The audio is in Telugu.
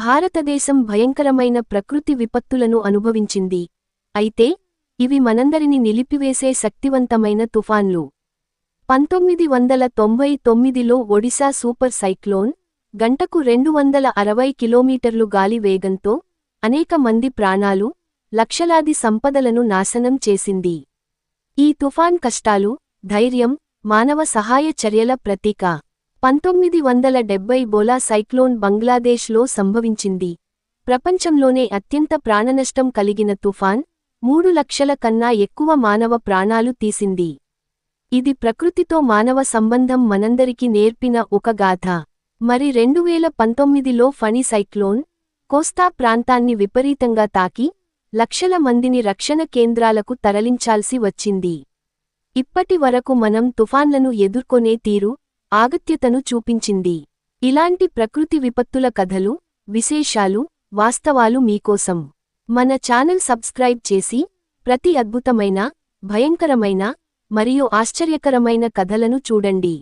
భారతదేశం భయంకరమైన ప్రకృతి విపత్తులను అనుభవించింది. అయితే ఇవి మనందరిని నిలిపివేసే శక్తివంతమైన తుఫాన్లు. పంతొమ్మిది వందల తొంభై తొమ్మిదిలో ఒడిశా సూపర్ సైక్లోన్ గంటకు రెండు వందల అరవై కిలోమీటర్లు గాలి వేగంతో అనేక మంది ప్రాణాలు లక్షలాది సంపదలను నాశనం చేసింది. ఈ తుఫాన్ కష్టాలు ధైర్యం మానవ సహాయ చర్యల ప్రతీక. పంతొమ్మిది వందల డెబ్బై బోలా సైక్లోన్ బంగ్లాదేశ్లో సంభవించింది. ప్రపంచంలోనే అత్యంత ప్రాణనష్టం కలిగిన తుఫాన్ మూడు లక్షల కన్నా ఎక్కువ మానవ ప్రాణాలు తీసింది. ఇది ప్రకృతితో మానవ సంబంధం మనందరికి నేర్పిన ఒక గాథ. మరి రెండువేల పంతొమ్మిదిలో ఫణి సైక్లోన్ కోస్తా ప్రాంతాన్ని విపరీతంగా తాకి లక్షల మందిని రక్షణ కేంద్రాలకు తరలించాల్సి వచ్చింది. ఇప్పటి వరకు మనం తుఫాన్లను ఎదుర్కొనే తీరు ఆగత్యతను చూపించింది. ఇలాంటి ప్రకృతి విపత్తుల కథలు విశేషాలు వాస్తవాలు మీకోసం. మన ఛానల్ సబ్స్క్రైబ్ చేసి ప్రతి అద్భుతమైన భయంకరమైన మరియు ఆశ్చర్యకరమైన కథలను చూడండి.